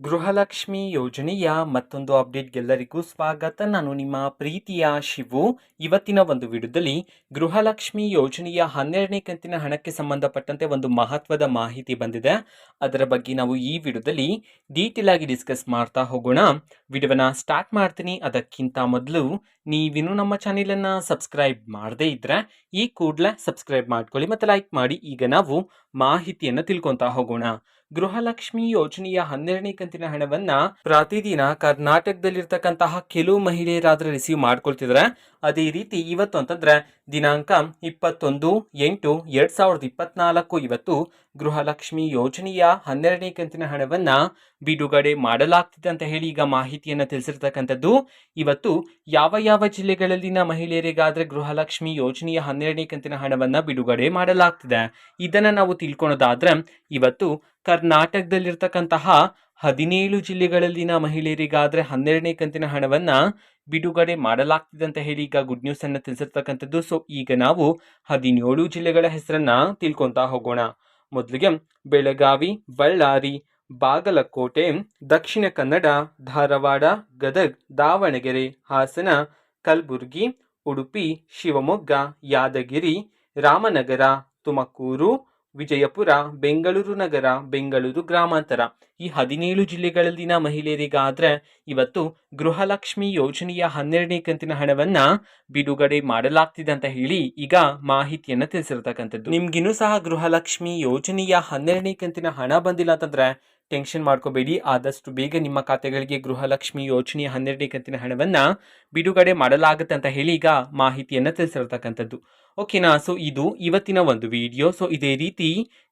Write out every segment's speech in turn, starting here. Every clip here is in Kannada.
ಗೃಹಲಕ್ಷ್ಮಿ ಯೋಜನೆಯ ಮತ್ತೊಂದು ಅಪ್ಡೇಟ್ಗೆಲ್ಲರಿಗೂ ಸ್ವಾಗತ. ನಾನು ನಿಮ್ಮ ಪ್ರೀತಿಯ ಶಿವು. ಇವತ್ತಿನ ಒಂದು ವಿಡಿಯೋದಲ್ಲಿ ಗೃಹಲಕ್ಷ್ಮಿ ಯೋಜನೆಯ ಹನ್ನೆರಡನೇ ಕಂತಿನ ಹಣಕ್ಕೆ ಸಂಬಂಧಪಟ್ಟಂತೆ ಒಂದು ಮಹತ್ವದ ಮಾಹಿತಿ ಬಂದಿದೆ. ಅದರ ಬಗ್ಗೆ ನಾವು ಈ ವಿಡಿಯೋದಲ್ಲಿ ಡೀಟೇಲ್ ಆಗಿ ಡಿಸ್ಕಸ್ ಮಾಡ್ತಾ ಹೋಗೋಣ. ವಿಡಿಯೋನ ಸ್ಟಾರ್ಟ್ ಮಾಡ್ತೀನಿ. ಅದಕ್ಕಿಂತ ಮೊದಲು ನೀವಿನ್ನೂ ನಮ್ಮ ಚಾನೆಲನ್ನು ಸಬ್ಸ್ಕ್ರೈಬ್ ಮಾಡದೇ ಇದ್ರೆ ಈ ಕೂಡಲೇ ಸಬ್ಸ್ಕ್ರೈಬ್ ಮಾಡ್ಕೊಳ್ಳಿ ಮತ್ತು ಲೈಕ್ ಮಾಡಿ. ಈಗ ನಾವು ಮಾಹಿತಿಯನ್ನು ತಿಳ್ಕೊತಾ ಹೋಗೋಣ. ಗೃಹಲಕ್ಷ್ಮಿ ಯೋಜನೆಯ ಹನ್ನೆರಡನೇ ಕಂತಿನ ಹಣವನ್ನ ಪ್ರತಿದಿನ ಕರ್ನಾಟಕದಲ್ಲಿರ್ತಕ್ಕಂತಹ ಕೆಲವು ಮಹಿಳೆಯರಾದ್ರೆ ರಿಸೀವ್ ಮಾಡ್ಕೊಳ್ತಿದ್ರೆ. ಅದೇ ರೀತಿ ಇವತ್ತು ಅಂತಂದ್ರೆ ದಿನಾಂಕ ಇಪ್ಪತ್ತೊಂದು, ಎಂಟು, ಎರಡು ಸಾವಿರದ ಇಪ್ಪತ್ನಾಲ್ಕು. ಇವತ್ತು ಗೃಹಲಕ್ಷ್ಮಿ ಯೋಜನೆಯ ಹನ್ನೆರಡನೇ ಕಂತಿನ ಹಣವನ್ನು ಬಿಡುಗಡೆ ಮಾಡಲಾಗ್ತಿದೆ ಅಂತ ಹೇಳಿ ಈಗ ಮಾಹಿತಿಯನ್ನು ತಿಳಿಸಿರ್ತಕ್ಕಂಥದ್ದು. ಇವತ್ತು ಯಾವ ಯಾವ ಜಿಲ್ಲೆಗಳಲ್ಲಿನ ಮಹಿಳೆಯರಿಗಾದರೆ ಗೃಹಲಕ್ಷ್ಮಿ ಯೋಜನೆಯ ಹನ್ನೆರಡನೇ ಕಂತಿನ ಹಣವನ್ನು ಬಿಡುಗಡೆ ಮಾಡಲಾಗ್ತಿದೆ. ಇದನ್ನು ನಾವು ತಿಳ್ಕೊಳೋದಾದ್ರೆ, ಇವತ್ತು ಕರ್ನಾಟಕದಲ್ಲಿರ್ತಕ್ಕಂತಹ ಹದಿನೇಳು ಜಿಲ್ಲೆಗಳಲ್ಲಿನ ಮಹಿಳೆಯರಿಗಾದರೆ ಹನ್ನೆರಡನೇ ಕಂತಿನ ಹಣವನ್ನು ಬಿಡುಗಡೆ ಮಾಡಲಾಗ್ತಿದೆ ಅಂತ ಹೇಳಿ ಈಗ ಗುಡ್ ನ್ಯೂಸ್ ಅನ್ನು ತಿಳಿಸಿರ್ತಕ್ಕಂಥದ್ದು. ಸೊ ಈಗ ನಾವು ಹದಿನೇಳು ಜಿಲ್ಲೆಗಳ ಹೆಸರನ್ನ ತಿಳ್ಕೊತಾ ಹೋಗೋಣ. ಮೊದಲಿಗೆ ಬೆಳಗಾವಿ, ಬಳ್ಳಾರಿ, ಬಾಗಲಕೋಟೆ, ದಕ್ಷಿಣ ಕನ್ನಡ, ಧಾರವಾಡ, ಗದಗ್, ದಾವಣಗೆರೆ, ಹಾಸನ, ಕಲಬುರಗಿ, ಉಡುಪಿ, ಶಿವಮೊಗ್ಗ, ಯಾದಗಿರಿ, ರಾಮನಗರ, ತುಮಕೂರು ವಿಜಯಪುರ, ಬೆಂಗಳೂರು ನಗರ, ಬೆಂಗಳೂರು ಗ್ರಾಮಾಂತರ. ಈ ಹದಿನೇಳು ಜಿಲ್ಲೆಗಳಲ್ಲಿನ ಮಹಿಳೆಯರಿಗಾದ್ರೆ ಇವತ್ತು ಗೃಹಲಕ್ಷ್ಮಿ ಯೋಜನೆಯ ಹನ್ನೆರಡನೇ ಕಂತಿನ ಹಣವನ್ನ ಬಿಡುಗಡೆ ಮಾಡಲಾಗ್ತಿದೆ ಅಂತ ಹೇಳಿ ಈಗ ಮಾಹಿತಿಯನ್ನ ತಿಳಿಸಿರ್ತಕ್ಕಂಥದ್ದು. ನಿಮ್ಗಿನ್ನೂ ಸಹ ಗೃಹಲಕ್ಷ್ಮಿ ಯೋಜನೆಯ ಹನ್ನೆರಡನೇ ಕಂತಿನ ಹಣ ಬಂದಿಲ್ಲ ಅಂತಂದ್ರೆ ಟೆನ್ಷನ್ ಮಾಡ್ಕೋಬೇಡಿ. ಆದಷ್ಟು ಬೇಗ ನಿಮ್ಮ ಖಾತೆಗಳಿಗೆ ಗೃಹಲಕ್ಷ್ಮಿ ಯೋಜನೆಯ ಹನ್ನೆರಡನೇ ಕಂತಿನ ಹಣವನ್ನ ಬಿಡುಗಡೆ ಮಾಡಲಾಗುತ್ತೆ ಅಂತ ಹೇಳಿ ಈಗ ಮಾಹಿತಿಯನ್ನ ತಿಳಿಸಿರ್ತಕ್ಕಂಥದ್ದು. ಓಕೆನಾ ಸೊ ಇದು ಇವತ್ತಿನ ಒಂದು ವಿಡಿಯೋ ಸೊ ಇದೇ ರೀತಿ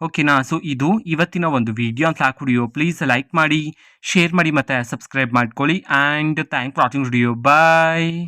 ಓಕೆನಾ ಸೊ ಇದು ಇವತ್ತಿನ ಒಂದು ವಿಡಿಯೋ ಅಂತ ಹುಡಿಯೋ ಪ್ಲೀಸ್ ಲೈಕ್ ಮಾಡಿ ಶೇರ್ ಮಾಡಿ ಮತ್ತು ಸಬ್ಸ್ಕ್ರೈಬ್ ಮಾಡ್ಕೊಳ್ಳಿ. And thank watching video bye